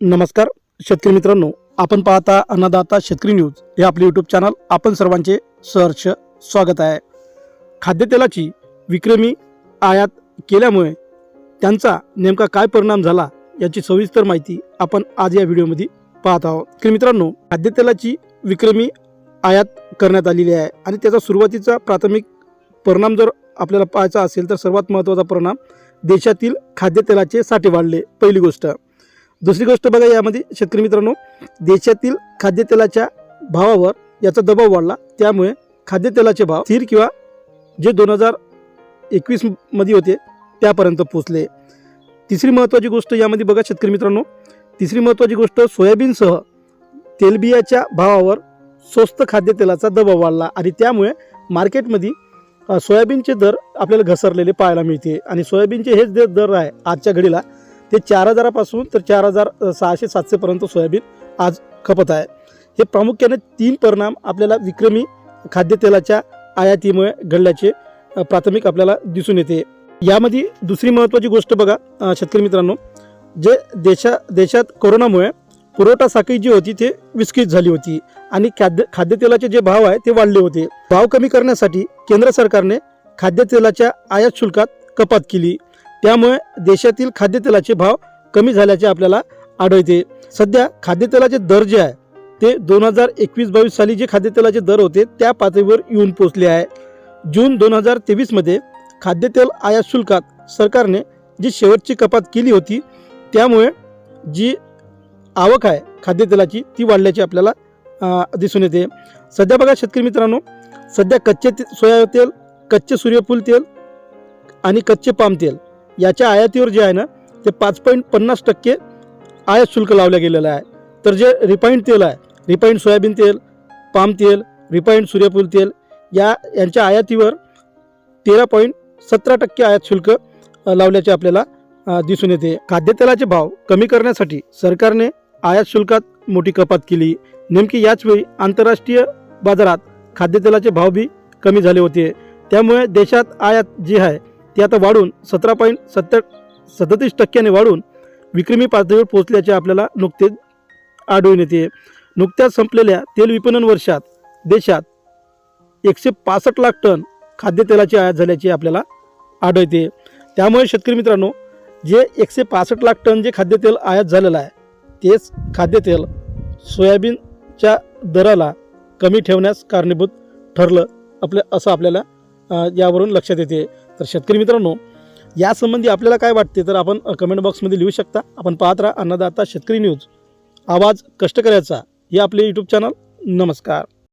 नमस्कार शेतकरी मित्रांनो. आपण पाहता अन्नदाता शेतकरी न्यूज हे आपले यूट्यूब चॅनल आपण सर्वांचे सहर्ष स्वागत आहे. खाद्यतेलाची विक्रमी आयात केल्यामुळे त्यांचा नेमका काय परिणाम झाला याची सविस्तर माहिती आपण आज या व्हिडिओमध्ये पाहत आहोत. शेतकरी मित्रांनो खाद्यतेलाची विक्रमी आयात करण्यात आलेली आहे आणि त्याचा सुरुवातीचा प्राथमिक परिणाम जर आपल्याला पाहायचा असेल तर सर्वात महत्त्वाचा परिणाम देशातील खाद्यतेलाचे साठे वाढले. पहिली गोष्ट दुसरी गोष्ट बघा यामध्ये शेतकरी मित्रांनो देशातील खाद्यतेलाच्या भावावर याचा दबाव वाढला. त्यामुळे खाद्यतेलाचे भाव स्थिर किंवा जे दोन हजार एकवीसमध्ये होते त्यापर्यंत पोचले तिसरी महत्त्वाची गोष्ट यामध्ये बघा शेतकरी मित्रांनो तिसरी महत्त्वाची गोष्ट सोयाबीनसह तेलबियाच्या भावावर स्वस्त खाद्यतेलाचा दबाव वाढला आणि त्यामुळे मार्केटमध्ये सोयाबीनचे दर आपल्याला घसरलेले पाहायला मिळते. आणि सोयाबीनचे हेच जे दर आहे आजच्या घडीला ते चार हजारापासून तर चार हजार सहाशे सातशेपर्यंत सोयाबीन आज खपत आहे. हे प्रामुख्याने तीन परिणाम आपल्याला विक्रमी खाद्यतेलाच्या आयातीमुळे घडल्याचे प्राथमिक आपल्याला दिसून येते. यामध्ये दुसरी महत्त्वाची गोष्ट बघा शेतकरी मित्रांनो जे देशा देशात कोरोनामुळे पुरवठा साखळी जी होती ते विस्कळीत झाली होती आणि खाद्य खाद्यतेलाचे जे भाव आहे ते वाढले होते. भाव कमी करण्यासाठी केंद्र सरकारने खाद्यतेलाच्या आयात शुल्कात कपात केली. त्यामुळे देशातील खाद्यतेलाचे भाव कमी झाल्याचे आपल्याला आढळते. सध्या खाद्यतेलाचे दर जे आहे ते दोन हजार एकवीस बावीस साली जे खाद्यतेलाचे दर होते त्या पातळीवर येऊन पोचले आहे. जून दोन हजार तेवीसमध्ये खाद्यतेल आयात शुल्कात सरकारने जी शेवटची कपात केली होती त्यामुळे जी आवक आहे खाद्यतेलाची ती वाढल्याची आपल्याला दिसून येते. सध्या बघा शेतकरी मित्रांनो सध्या कच्चे ते सोया तेल कच्चे सूर्यफूल तेल आणि कच्चे पाम तेल. याच्या आयातीवर जे आहे ना ते पाच पॉईंट पन्नास टक्के आयात शुल्क लावलं गेलेलं आहे. तर जे रिफाईंड तेल आहे रिफाईंड सोयाबीन तेल पाम तेल रिफाईंड सूर्यफूल तेल या यांच्या आयातीवर तेरा पॉईंट सतरा टक्के आयात शुल्क लावल्याचे आपल्याला दिसून येते. खाद्यतेलाचे भाव कमी करण्यासाठी सरकारने आयात शुल्कात मोठी कपात केली. नेमकी याचवेळी आंतरराष्ट्रीय बाजारात खाद्यतेलाचे भाव बी कमी झाले होते. त्यामुळे देशात आयात जी आहे ती आता वाढून सतरा पॉईंट सत्तर सदतीस टक्क्याने वाढून विक्रमी पातळीवर पोहोचल्याचे आपल्याला नुकतेच आढळून येते. नुकत्याच संपलेल्या तेल विपणन वर्षात देशात एकशे पासष्ट लाख टन खाद्यतेलाची आयात झाल्याचे आपल्याला आढळते. त्यामुळे शेतकरी मित्रांनो जे एकशे पासष्ट लाख टन जे खाद्यतेल आयात झालेलं आहे तेच खाद्यतेल सोयाबीनच्या दराला कमी ठेवण्यास कारणीभूत ठरलं आपल्या असं आपल्याला यावरून लक्षात येते. तर शेतकरी मित्रांनो यासंबंधी आपल्याला काय वाटते तर आपण कमेंट बॉक्समध्ये लिहू शकता. आपण पाहत राहा अन्नदाता शेतकरी न्यूज. आवाज कष्टकऱ्याचा हे आपले यूट्यूब चॅनल नमस्कार.